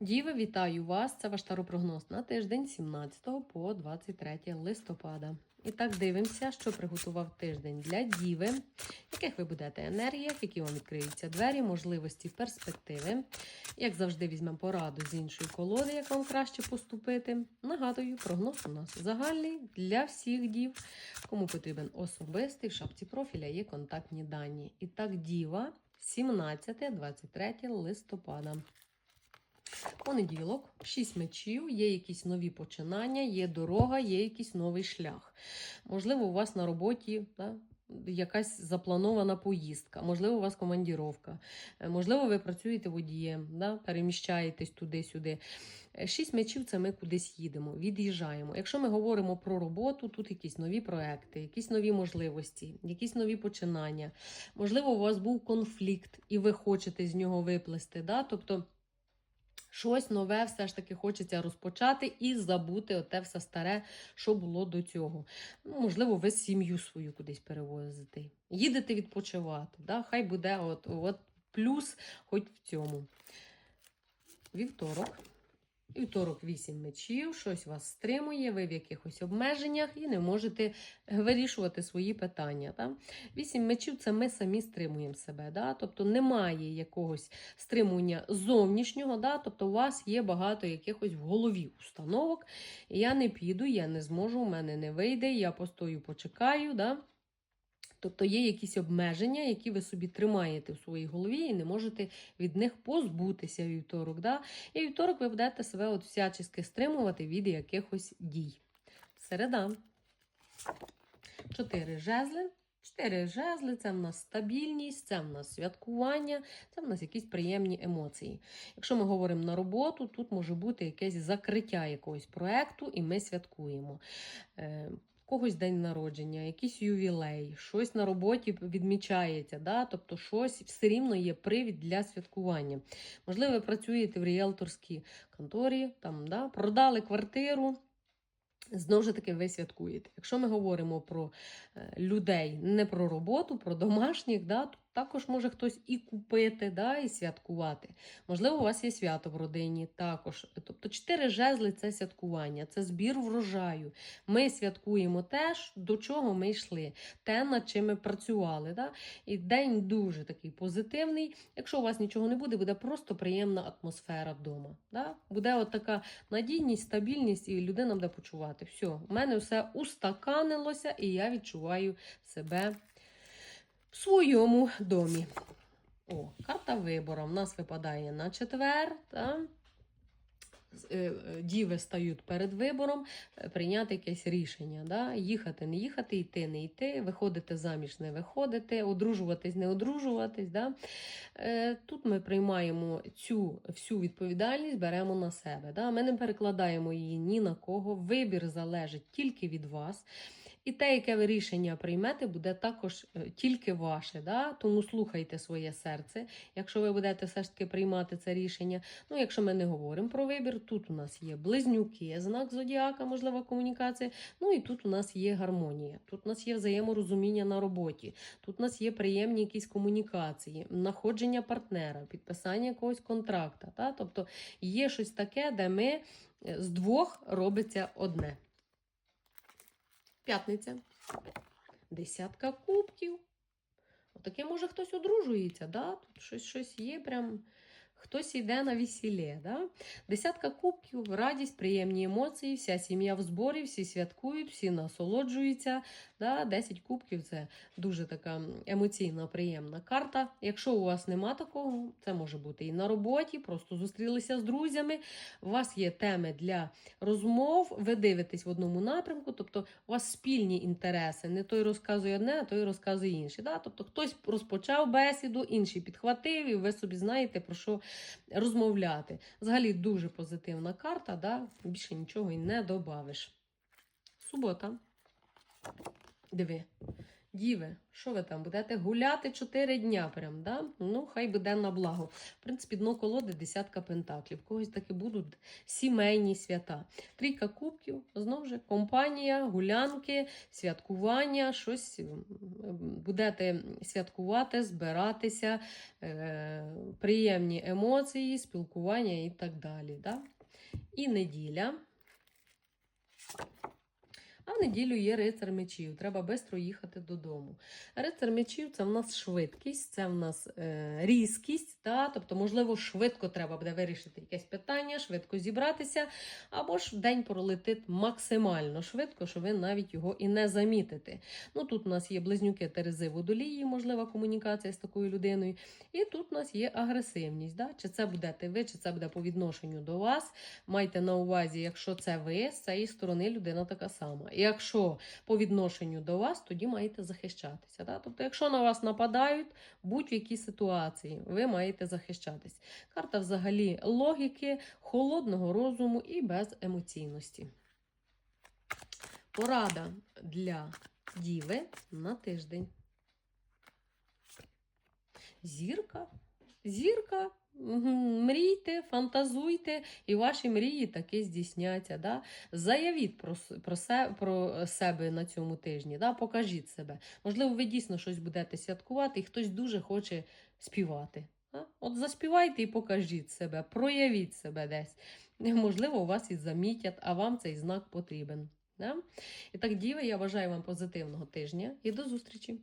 Діви, вітаю вас! Це ваш таропрогноз на тиждень 17 по 23 листопада. І так дивимося, що приготував тиждень для діви, яких ви будете енергіях, які вам відкриються двері, можливості, перспективи. Як завжди, візьмемо пораду з іншої колоди, як вам краще поступити. Нагадую, прогноз у нас загальний для всіх дів. Кому потрібен особистий в шапці профіля є контактні дані. І так, діва 17-23 листопада. Понеділок, 6 мечів, є якісь нові починання, є дорога, є якийсь новий шлях. Можливо, у вас на роботі да, якась запланована поїздка, можливо, у вас командіровка, е, можливо, ви працюєте водієм, да, переміщаєтесь туди-сюди. Е, Шість мечів це ми кудись їдемо, від'їжджаємо. Якщо ми говоримо про роботу, тут якісь нові проекти, якісь нові можливості, якісь нові починання. Можливо, у вас був конфлікт, і ви хочете з нього виплести. Да? Тобто щось нове все ж таки хочеться розпочати і забути оте все старе, що було до цього. Ну, можливо, ви сім'ю свою кудись перевозите. Їдете відпочивати. Да? Хай буде от, от плюс хоч в цьому. Вівторок. Вівторок 8 мечів, щось вас стримує, ви в якихось обмеженнях і не можете вирішувати свої питання. Да? Вісім мечів це ми самі стримуємо себе. Да? Тобто немає якогось стримування зовнішнього, да? тобто у вас є багато якихось в голові установок. Я не піду, я не зможу, у мене не вийде, я постою, почекаю. Да? Тобто є якісь обмеження, які ви собі тримаєте в своїй голові і не можете від них позбутися вівторок. Да? І вівторок ви будете себе от всячески стримувати від якихось дій. Середа. Чотири жезли. Чотири жезли це в нас стабільність, це в нас святкування, це в нас якісь приємні емоції. Якщо ми говоримо на роботу, тут може бути якесь закриття якогось проекту, і ми святкуємо. Когось день народження, якийсь ювілей, щось на роботі відмічається, да? тобто щось все рівно є привід для святкування. Можливо, ви працюєте в ріелторській конторі, там, да? продали квартиру. Знову ж таки, ви святкуєте. Якщо ми говоримо про е, людей, не про роботу, про домашніх, да, також може хтось і купити, да, і святкувати. Можливо, у вас є свято в родині також. Тобто, чотири жезли це святкування, це збір врожаю. Ми святкуємо те, до чого ми йшли, те, над чим ми працювали. Да? І день дуже такий позитивний. Якщо у вас нічого не буде, буде просто приємна атмосфера вдома. Да? Буде от така надійність, стабільність, і людина буде почувати. Все, у мене все устаканилося, і я відчуваю себе в своєму домі. О, карта вибору в нас випадає на четвер. Та? Е, е, Діви стають перед вибором е, прийняти якесь рішення. Да? Їхати, не їхати, йти, не йти, виходити заміж, не виходити, одружуватись, не одружуватись. Да? Тут ми приймаємо цю всю відповідальність, беремо на себе. Да? Ми не перекладаємо її ні на кого. Вибір залежить тільки від вас. І те, яке ви рішення приймете, буде також е, тільки ваше. Да? Тому слухайте своє серце, якщо ви будете все ж таки приймати це рішення. Ну, якщо ми не говоримо про вибір, тут у нас є близнюки, знак зодіака, можлива комунікація. Ну і тут у нас є гармонія, тут у нас є взаєморозуміння на роботі, тут у нас є приємні якісь комунікації, знаходження партнера, підписання якогось контракта. Да? Тобто є щось таке, де ми е, з двох робиться одне. П'ятниця. Десятка кубків. Отаке, може, хтось одружується, да? тут щось щось є, прям хтось йде на весілля. Да? Десятка кубків, радість, приємні емоції, вся сім'я в зборі, всі святкують, всі насолоджуються. Да? 10 кубків це дуже така емоційна, приємна карта. Якщо у вас нема такого, це може бути і на роботі, просто зустрілися з друзями. У вас є теми для розмов, ви дивитесь в одному напрямку, тобто у вас спільні інтереси. Не той розказує одне, а той розказує інше. Да? Тобто хтось розпочав бесіду, інший підхватив, і ви собі знаєте, про що розмовляти. Взагалі дуже позитивна карта, да? більше нічого і не добавиш. Субота. Диви, Діви, що ви там будете гуляти 4 дня прям, да? Ну, хай буде на благо. В принципі, дно колоди десятка пентаклів. Когось таки будуть сімейні свята. Трійка кубків, знову ж компанія, гулянки, святкування, щось будете святкувати, збиратися, е, приємні емоції, спілкування і так далі. Да? І неділя. А в неділю є рицар мечів. Треба швидко їхати додому. Рицар мечів це в нас швидкість, це в нас е, різкість. Та? Тобто, можливо, швидко треба буде вирішити якесь питання, швидко зібратися, або ж день пролетить максимально швидко, що ви навіть його і не замітите. Ну, тут у нас є близнюки Терези водолії, можлива комунікація з такою людиною. І тут у нас є агресивність. Да? Чи це будете ви, чи це буде по відношенню до вас. Майте на увазі, якщо це ви, з цієї сторони людина така сама. Якщо по відношенню до вас, тоді маєте захищатися. Да? Тобто, якщо на вас нападають, будь-в якій ситуації, ви маєте захищатись. Карта взагалі логіки, холодного розуму і без емоційності. Порада для діви на тиждень. Зірка. Зірка. Мрійте, фантазуйте, і ваші мрії таки здійсняться. Да? Заявіть про, про, се, про себе на цьому тижні, да? покажіть себе. Можливо, ви дійсно щось будете святкувати, і хтось дуже хоче співати. Да? От заспівайте і покажіть себе, проявіть себе десь. Можливо, у вас і замітять, а вам цей знак потрібен. Да? І так, діви, я бажаю вам позитивного тижня і до зустрічі!